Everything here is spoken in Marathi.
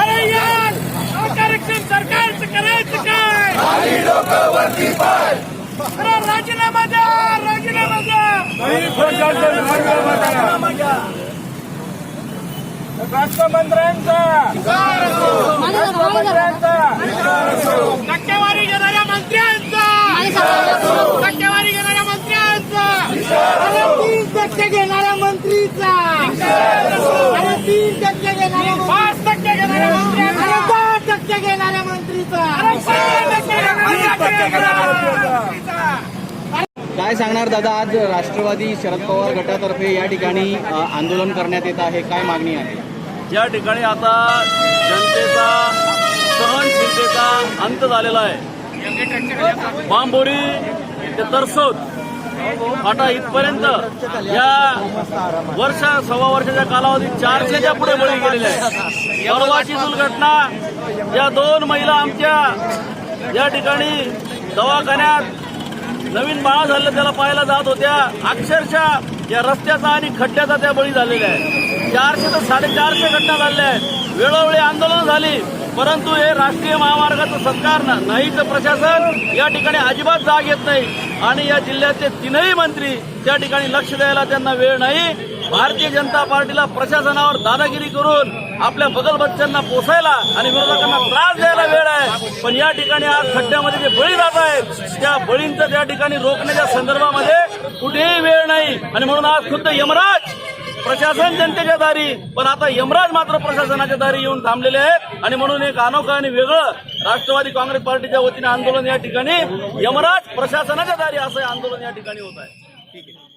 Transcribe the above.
अरे यार आरक्षण सरकारचं करायचं काय? अरे राजीनामा द्या राजीनामा द्या. राष्ट्रमंत्र्यांचा. राष्ट्रमंत्र्यांचा. टक्केवारी घेणाऱ्या मंत्र्यांचा. टक्केवारी घेणाऱ्या मंत्र्यांचा. अरे तीन टक्के घेणाऱ्या मंत्रीचा. अरे तीन टक्के घेणाऱ्या टक्के घेणाऱ्या मंत्रीचा काय सांगणार दादा आज राष्ट्रवादी शरद पवार गटातर्फे या ठिकाणी आंदोलन करण्यात येत आहे. काय मागणी आहे? या ठिकाणी आता जनतेचा सहनशीलतेचा अंत झालेला आहे. बांबोरी ते तरसोद. फाटा इथपर्यंत या वर्ष सव्वा वर्षाच्या कालावधीत चारशेच्या पुढे बळी गेलेले आहेत. परवाची दुर्घटना या दोन महिला आमच्या या ठिकाणी दवाखान्यात नवीन बाळा झालं त्याला पाहायला जात होत्या. अक्षरशः या रस्त्याचा आणि खड्ड्याचा त्या बळी झालेल्या आहे चारशे तर साडेचारशे घटना झालेल्या आहेत. वेळोवेळी आंदोलन झाली परंतु हे राष्ट्रीय महामार्गाचं सरकार नाहीचं प्रशासन या ठिकाणी अजिबात जाग येत नाही. आणि या जिल्ह्यातले तीनही मंत्री त्या ठिकाणी लक्ष द्यायला त्यांना वेळ नाही. भारतीय जनता पार्टीला प्रशासनावर दादागिरी करून आपल्या बगल बच्चांना पोसायला आणि विरोधकांना त्रास द्यायला वेळ आहे. पण या ठिकाणी आज खड्ड्यामध्ये जे बळी जात आहेत त्या बळींचं त्या ठिकाणी रोखण्याच्या संदर्भामध्ये कुठेही वेळ नाही. आणि म्हणून आज खुद्द यमराज प्रशासन जनतेच्या दारी पण आता यमराज मात्र प्रशासनाच्या दारी येऊन थांबलेले आहेत. आणि म्हणून एक अनोखं आणि वेगळं राष्ट्रवादी काँग्रेस पार्टीच्या वतीने आंदोलन या ठिकाणी यमराज प्रशासनाच्या दारी असं आंदोलन या ठिकाणी होत आहे. ठीक आहे.